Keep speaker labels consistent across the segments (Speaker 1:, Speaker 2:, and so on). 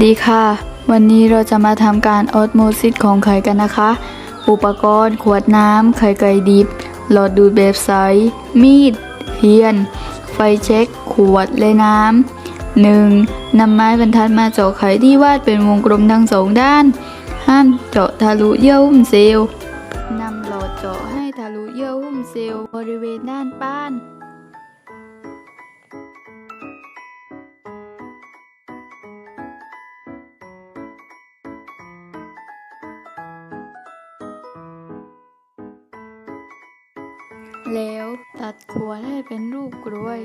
Speaker 1: ดีค่ะ วันนี้เราจะมาทำการออสโมซิสของไข่กันนะคะ อุปกรณ์ ขวดน้ำ ไข่ไก่ดิบ หลอดดูดแบบใส มีด เทียน ไฟเช็ค ขวดและน้ำหนึ่งนำไม้บรรทัดมาเจาะไข่ที่วาดเป็นวงกลมทั้งสองด้าน ห้ามเจาะทะลุเยื่อหุ้มเซลล์นำหลอดเจาะให้ทะลุเยื่อหุ้มเซลล์บริเวณด้านป้าน แล้วตัดขวดให้เป็นรูปกล้วย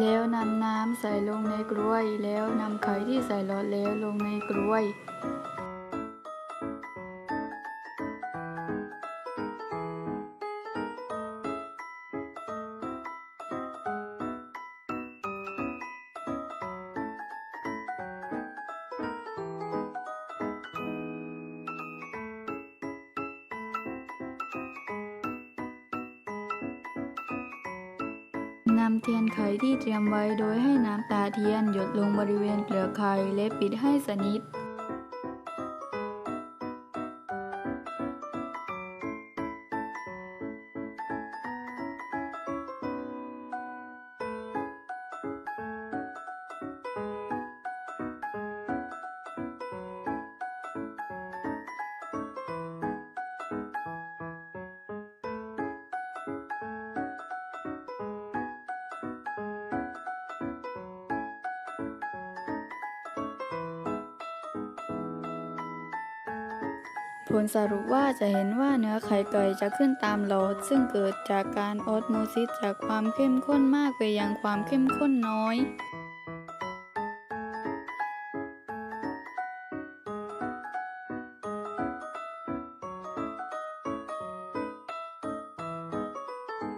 Speaker 1: แล้วนำน้ำใส่ลงในกล้วย แล้วนำไข่ที่ใส่หลอดแล้วลงในกล้วย นำเทียนไขที่เตรียมไว้โดยให้น้ำตาเทียนหยดลงบริเวณเปลือกไข่และปิดให้สนิท ผลสรุปว่าจะเห็นว่าเนื้อไข่ไก่จะขึ้นตามหลอด ซึ่งเกิดจากการออสโมซิสจากความเข้มข้นมากไปยังความเข้มข้นน้อย